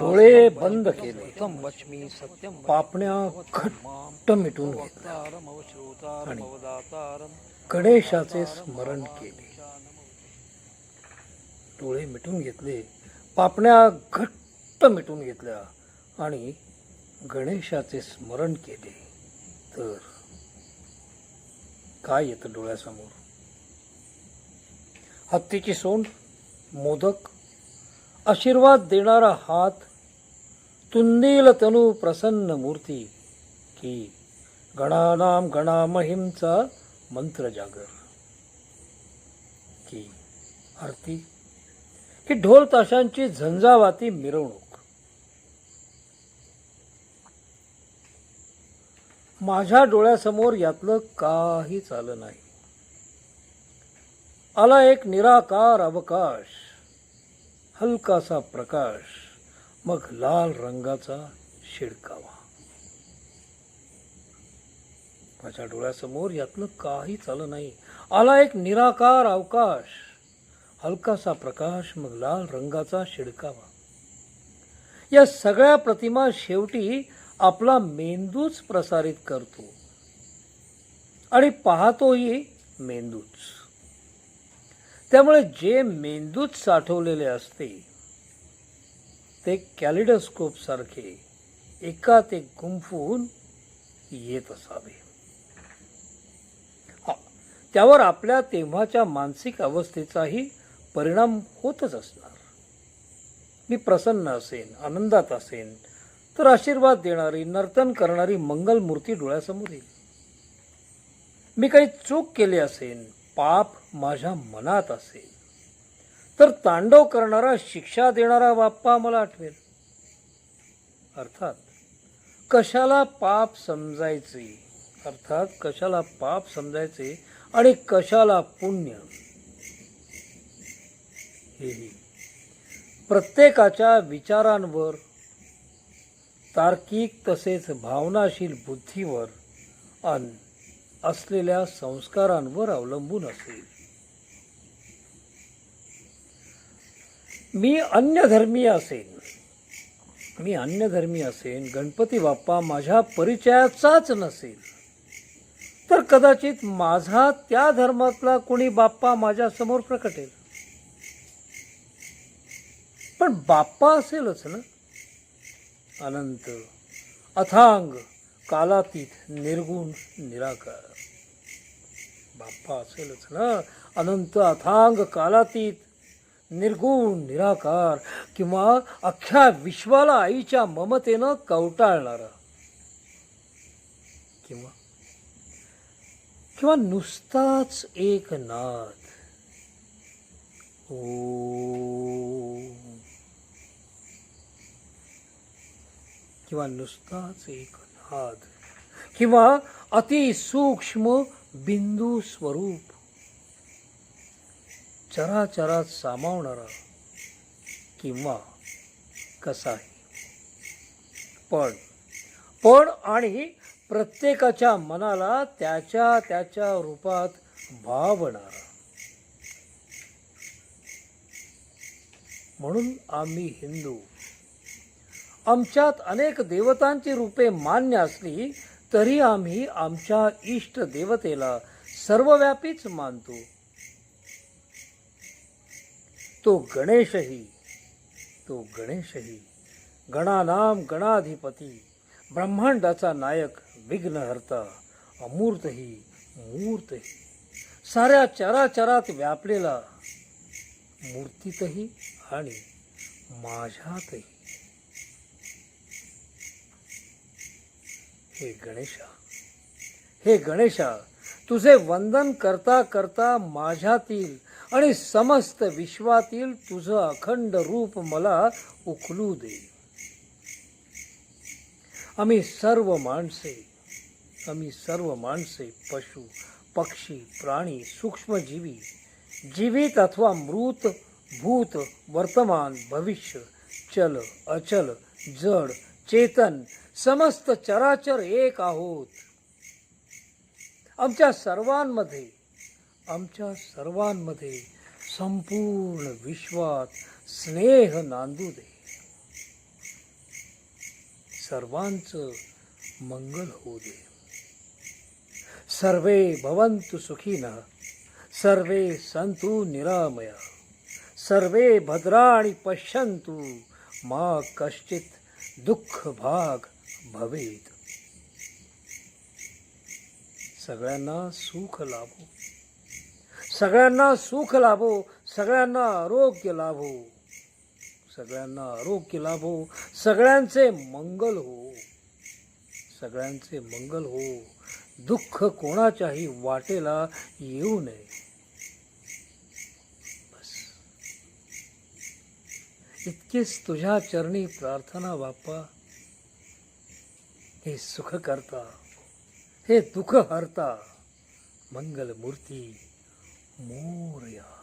डोळे बंद केले. तं सत्यं पापण्या घट्ट मिटून घेतल्या. वक्तारमवतारमवदातारं गणेशाचे स्मरण केले. डोळे मिटून घेतले पापण्या घट्ट मिटून घेतल्या आणि गणेशाचे स्मरण केले. तर काय येतं डोळ्यासमोर? हत्तीची सोंड मोदक आशीर्वाद देणारा हात तुंदील तनू प्रसन्न मूर्ती की गणानाम गणामहिमचा मंत्र जागर की आरती की ढोल ताशांची झंझावाती मिरवणूक. माझ्या डोळ्यासमोर यातलं काहीच आलं नाही. आला एक निराकार अवकाश हलकासा प्रकाश मग लाल रंगाचा शिडकावा. माझ्या डोळ्यासमोर यातलं काही आलं नाही. आला एक निराकार अवकाश हलकासा प्रकाश मग लाल रंगाचा शिडकावा. या सगळ्या प्रतिमा शेवटी आपला मेंदूच प्रसारित करतो. आणि पाहतोही मेंदूच. त्यामुळे जे मेंदूत साठवलेले असते ते कॅलिडोस्कोपसारखे एकात एक गुंफून येत असावे. त्यावर आपल्या तेव्हाच्या मानसिक अवस्थेचाही परिणाम होतच असणार. मी प्रसन्न असेन आनंदात असेन तर आशीर्वाद देणारी नर्तन करणारी मंगलमूर्ती डोळ्यासमोर येईल. मी काही चूक केली असेन पाप माझ्या मनात असेल तर तांडव करणारा शिक्षा देणारा बाप्पा मला आठवेल. अर्थात कशाला पाप समजायचे? अर्थात कशाला पाप समजायचे आणि कशाला पुण्य? हेही प्रत्येकाच्या विचारांवर तार्किक तसेच भावनाशील बुद्धीवर अन असलेल्या संस्कारांवर अवलंबून असेल. मी अन्यधर्मी असेन. मी अन्यधर्मी असेन. गणपती बाप्पा माझ्या परिचयाचाच नसेल. तर कदाचित माझा त्या धर्मातला कोणी बाप्पा माझ्यासमोर प्रकटेल. पण बाप्पा असेलच ना? अनंत अथांग कालातीत निर्गुण निराकार. बाप्पा असेलच ना? अनंत अथांग कालातीत निर्गुण निराकार किंवा अख्ख्या विश्वाला आईच्या ममतेनं कवटाळणारा. किंवा? किंवा नुसताच एक नाद. ओ. किंवा नुसताच एक नाद किंवा अतिसूक्ष्म बिंदू स्वरूप. चराचरात सामावणारा किंवा कसाही. पण पण आणि प्रत्येकाच्या मनाला त्याच्या त्याच्या रूपात भावणारा. म्हणून आम्ही हिंदू आमच्यात अनेक देवतांची रूपे मान्य असली तरी आम्ही आमच्या इष्ट देवतेला सर्वव्यापीच मानतो. तो गणेशही तो गणेशही गणानाम गणाधिपती ब्रह्मांडाचा नायक विघ्नहर्ता अमूर्तही मूर्तही साऱ्या चराचरात व्यापलेला मूर्तीतही आणि माझ्यातही. हे गणेशा हे गणेशा तुझे वंदन करता करता माझ्यातील आणि समस्त विश्वातील तुझं अखंड रूप मला उखलू दे. आम्ही सर्व माणसे आम्ही सर्व माणसे पशु पक्षी प्राणी सूक्ष्मजीवी जीवित अथवा मृत भूत वर्तमान भविष्य चल अचल जड चेतन समस्त चराचर एक आहोत. आमच्या सर्वांमध्ये आमच्या सर्वांमध्ये संपूर्ण विश्वात स्नेह नांदू दे. सर्वांचं मंगल होऊ दे. सर्वे भवन्तु सुखीन सर्वे सन्तु निरामय सर्वे भद्राणि पश्यन्तु मा कश्चित् दुःख भाग भवेत. सगळ्यांना सुख लाभो. सगळ्यांना सुख लाभो. सगळ्यांना आरोग्य लाभो. सगळ्यांना आरोग्य लाभो. सगळ्यांचे मंगल हो. सगळ्यांचे मंगल हो. दुःख कोणाच्याही वाटेला येऊ नये. बस. इतकीच तुझ्या चरणी प्रार्थना बाप्पा. हे सुख करता हे दुःख हरता मंगलमूर्ती मोरया.